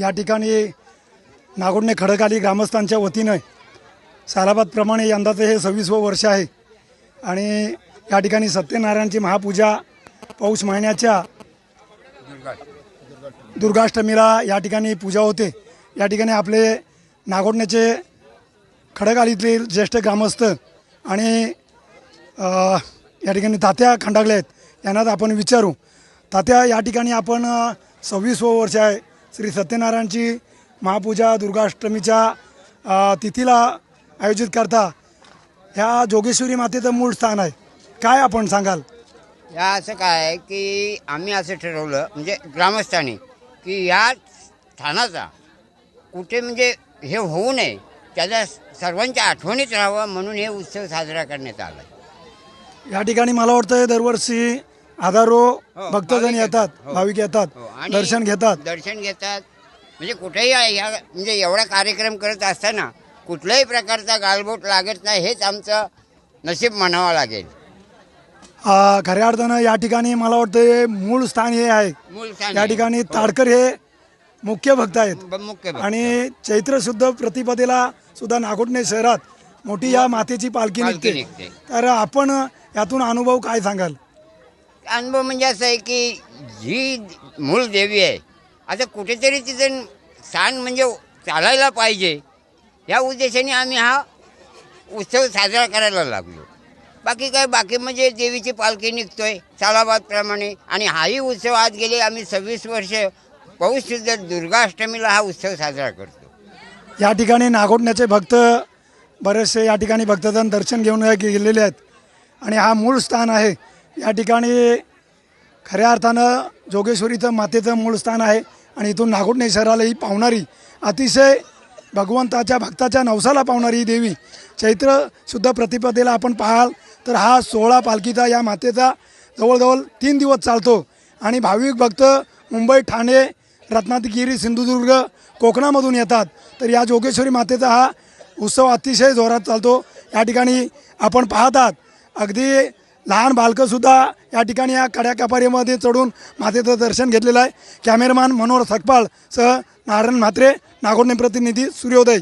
या ठिकाणी नागोडणे खडकाली ग्रामस्थांच्या वतीनं. सालाबादप्रमाणे यंदाचं हे सव्वीसवं वर्ष आहे. आणि या ठिकाणी सत्यनारायणची महापूजा पौष महिन्याच्या दुर्गाष्टमीला या ठिकाणी पूजा होते. या ठिकाणी आपले नागोडण्याचे खडकालीतले ज्येष्ठ ग्रामस्थ आणि या ठिकाणी तात्या खंडागले आहेत. यांना आपण विचारू. तात्या या ठिकाणी आपण सव्वीसवं वर्ष आहे. श्री सत्यनारायणची महापूजा दुर्गाष्टमीच्या तिथीला आयोजित करता. ह्या जोगेश्वरी मातेचं मूळ स्थान आहे. काय आपण सांगाल? या असं काय आहे की आम्ही असं ठरवलं म्हणजे ग्रामस्थांनी की या स्थानाचा कुठे म्हणजे हे होऊ नये त्याच्या सर्वांच्या आठवणीत राहावं म्हणून हे उत्सव साजरा करण्यात आला. या ठिकाणी मला वाटतं दरवर्षी हजारो हो, भक्तजण भाविक येतात येतात. हो. भाविक येतात हो, आणि दर्शन घेतात दर्शन घेतात म्हणजे कुठेही या म्हणजे एवढा कार्यक्रम करत असताना कुठल्याही प्रकारचा गालबोट लागत नाही हेच आमचं नशीब म्हणावं लागेल आ, खऱ्या अर्थानं या ठिकाणी मला वाटतं हे मूळ स्थान हे आहे मूळ स्थान या आहे. ठिकाणी हो. ताडकर हे मुख्य भक्त आहेत ब- मुख्य भक्त. आणि चैत्र शुद्ध प्रतिपदेला सुद्धा नागोठणे शहरात मोठी या मातेची पालखी पालखी निघते निघते. तर आपण यातून अनुभव काय सांगाल अनुभव म्हणजे असं आहे की जी मूळ देवी आहे आता कुठेतरी तिचं स्थान म्हणजे चालायला पाहिजे. या उद्देशाने आम्ही हा उत्सव साजरा करायला लागलो. बाकी काय बाकी म्हणजे देवीची पालखी निघतोय सालाबादप्रमाणे. आणि हाही उत्सव आज गेले आम्ही सव्वीस वर्ष पौषशुद्ध दुर्गाष्टमीला हा उत्सव साजरा करतो. या ठिकाणी नागोठण्याचे भक्त बरेचसे या ठिकाणी भक्तजण दर्शन घेऊन गेलेले आहेत. आणि हा मूळ स्थान आहे या ठिकाणी खऱ्या अर्थानं जोगेश्वरीचं मातेचं मूळ स्थान आहे आणि इथून नागोठणे शहराला ही पावणारी अतिशय भगवंताच्या भक्ताच्या नवसाला पावणारी ही देवी चैत्र शुद्ध प्रतिपदेला आपण पाहाल तर हा सोहळा पालखीचा या मातेचा जवळजवळ तीन दिवस चालतो. आणि भाविक भक्त मुंबई ठाणे रत्नागिरी सिंधुदुर्ग कोकणामधून येतात. तर या जोगेश्वरी मातेचा हा उत्सव अतिशय जोरात चालतो. या ठिकाणी आपण पाहतात अगदी लहान बालकंसुद्धा या ठिकाणी या कड्या कपारीमध्ये चढून मातेचं दर्शन घेतलेलं आहे. कॅमेरामॅन मनोहर सकपाळ सह नारायण म्हात्रे नागोडणे प्रतिनिधी सूर्योदय.